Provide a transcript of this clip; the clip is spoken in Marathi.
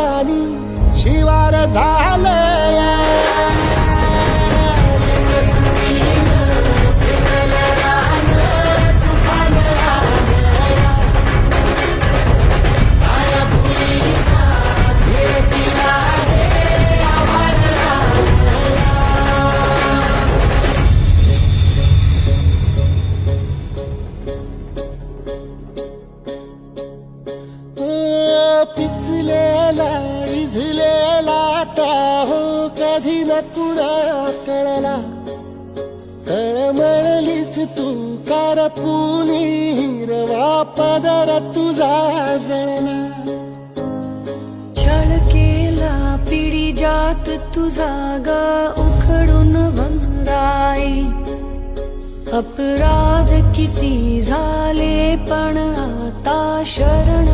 भारल्या वाणी शिवार झालया पिचलेला झिलेला टाहो कधी न कुणा कळला. तळमळलीस तू करपुनी हिरवा पदर तुझा जळला. छळ केला पिढी जात तुझा गा उखडून वनराई अपराध किती झाले पण आता शरण